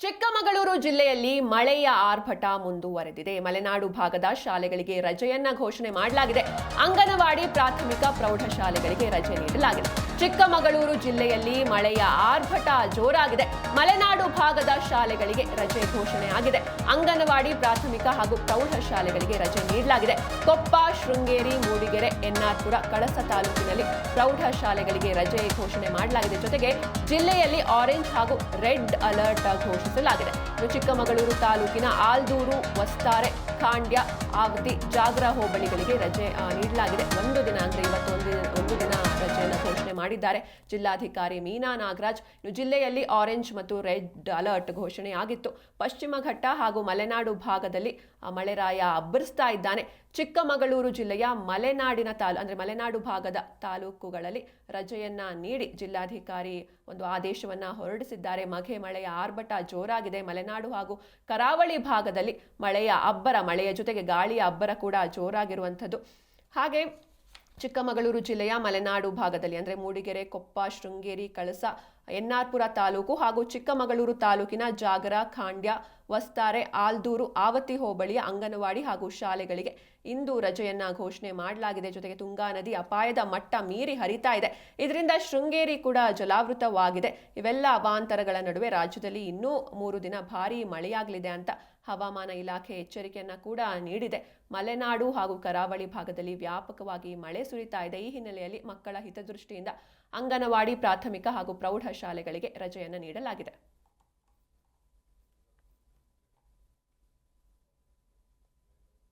ಚಿಕ್ಕಮಗಳೂರು ಜಿಲ್ಲೆಯಲ್ಲಿ ಮಳೆಯ ಆರ್ಭಟ ಮುಂದುವರೆದಿದೆ. ಮಲೆನಾಡು ಭಾಗದ ಶಾಲೆಗಳಿಗೆ ರಜೆಯನ್ನ ಘೋಷಣೆ ಮಾಡಲಾಗಿದೆ. ಅಂಗನವಾಡಿ ಪ್ರಾಥಮಿಕ ಪ್ರೌಢಶಾಲೆಗಳಿಗೆ ರಜೆ ನೀಡಲಾಗಿದೆ. ಚಿಕ್ಕಮಗಳೂರು ಜಿಲ್ಲೆಯಲ್ಲಿ ಮಳೆಯ ಆರ್ಭಟ ಜೋರಾಗಿದೆ. ಮಲೆನಾಡು ಭಾಗದ ಶಾಲೆಗಳಿಗೆ ರಜೆ ಘೋಷಣೆ ಆಗಿದೆ. ಅಂಗನವಾಡಿ ಪ್ರಾಥಮಿಕ ಹಾಗೂ ಪ್ರೌಢ ಶಾಲೆಗಳಿಗೆ ರಜೆ ನೀಡಲಾಗಿದೆ. ಕೊಪ್ಪ, ಶೃಂಗೇರಿ, ಮೂಡಿಗೆರೆ ಎನ್ಆರ್ಪುರ ಕಳಸ ತಾಲೂಕಿನಲ್ಲಿ ಪ್ರೌಢ ಶಾಲೆಗಳಿಗೆ ರಜೆ ಘೋಷಣೆ ಮಾಡಲಾಗಿದೆ. ಜೊತೆಗೆ ಜಿಲ್ಲೆಯಲ್ಲಿ ಆರೆಂಜ್ ಹಾಗೂ ರೆಡ್ ಅಲರ್ಟ್ ಘೋಷಿಸಲಾಗಿದೆ. ಚಿಕ್ಕಮಗಳೂರು ತಾಲೂಕಿನ ಆಲ್ದೂರು ವಸ್ತಾರೆ ಖಾಂಡ್ಯ, ಆವತಿ, ಜಾಗ್ರ ಹೋಬಳಿಗಳಿಗೆ ರಜೆ ನೀಡಲಾಗಿದೆ. ಒಂದು ದಿನ ಅಂದರೆ ಇವತ್ತು ಒಂದು ದಿನ ರಜೆಯನ್ನು ಘೋಷಣೆ ಮಾಡಿದ್ದಾರೆ. ಜಿಲ್ಲಾಧಿಕಾರಿ ಮೀನಾ ನಾಗರಾಜ್ ಜಿಲ್ಲೆಯಲ್ಲಿ ಆರೆಂಜ್ ಮತ್ತು ರೆಡ್ ಅಲರ್ಟ್ ಘೋಷಣೆ ಆಗಿತ್ತು ಪಶ್ಚಿಮ ಘಟ್ಟ ಹಾಗೂ ಮಲೆನಾಡು ಭಾಗದಲ್ಲಿ ಮಳೆರಾಯ ಅಬ್ಬರಿಸ್ತಾ ಇದ್ದಾನೆ. ಚಿಕ್ಕಮಗಳೂರು ಜಿಲ್ಲೆಯ ಮಲೆನಾಡಿನ ತಾಲೂ, ಅಂದ್ರೆ ಮಲೆನಾಡು ಭಾಗದ ತಾಲೂಕುಗಳಲ್ಲಿ ರಜೆಯನ್ನ ನೀಡಿ ಜಿಲ್ಲಾಧಿಕಾರಿ ಒಂದು ಆದೇಶವನ್ನ ಹೊರಡಿಸಿದ್ದಾರೆ. ಮಗೆ ಮಳೆಯ ಆರ್ಭಟ ಜೋರಾಗಿದೆ. ಮಲೆನಾಡು ಹಾಗೂ ಕರಾವಳಿ ಭಾಗದಲ್ಲಿ ಮಳೆಯ ಅಬ್ಬರ, ಮಳೆಯ ಜೊತೆಗೆ ಗಾಳಿಯ ಅಬ್ಬರ ಕೂಡ ಜೋರಾಗಿರುವಂಥದ್ದು. ಹಾಗೆ ಚಿಕ್ಕಮಗಳೂರು ಜಿಲ್ಲೆಯ ಮಲೆನಾಡು ಭಾಗದಲ್ಲಿ ಅಂದರೆ ಮೂಡಿಗೆರೆ ಕೊಪ್ಪ ಶೃಂಗೇರಿ ಕಳಸ ಎನ್ಆರ್ಪುರ ತಾಲೂಕು ಹಾಗೂ ಚಿಕ್ಕಮಗಳೂರು ತಾಲೂಕಿನ ಜಾಗರ, ಖಾಂಡ್ಯ, ವಸ್ತಾರೆ, ಆಲ್ದೂರು ಆವತಿ ಹೋಬಳಿಯ ಅಂಗನವಾಡಿ ಹಾಗೂ ಶಾಲೆಗಳಿಗೆ ಇಂದು ರಜೆಯನ್ನ ಘೋಷಣೆ ಮಾಡಲಾಗಿದೆ. ಜೊತೆಗೆ ತುಂಗಾ ನದಿ ಅಪಾಯದ ಮಟ್ಟ ಮೀರಿ ಹರಿತಾ ಇದೆ. ಇದರಿಂದ ಶೃಂಗೇರಿ ಕೂಡ ಜಲಾವೃತವಾಗಿದೆ. ಇವೆಲ್ಲ ಅವಾಂತರಗಳ ನಡುವೆ ರಾಜ್ಯದಲ್ಲಿ ಇನ್ನೂ ಮೂರು ದಿನ ಭಾರೀ ಮಳೆಯಾಗಲಿದೆ ಅಂತ ಹವಾಮಾನ ಇಲಾಖೆ ಎಚ್ಚರಿಕೆಯನ್ನ ಕೂಡ ನೀಡಿದೆ. ಮಲೆನಾಡು ಹಾಗೂ ಕರಾವಳಿ ಭಾಗದಲ್ಲಿ ವ್ಯಾಪಕವಾಗಿ ಮಳೆ ಸುರಿತಾ ಇದೆ. ಈ ಹಿನ್ನೆಲೆಯಲ್ಲಿ ಮಕ್ಕಳ ಹಿತದೃಷ್ಟಿಯಿಂದ ಅಂಗನವಾಡಿ ಪ್ರಾಥಮಿಕ ಹಾಗೂ ಪ್ರೌಢ ಶಾಲೆಗಳಿಗೆ ರಜೆಯನ್ನು ನೀಡಲಾಗಿದೆ.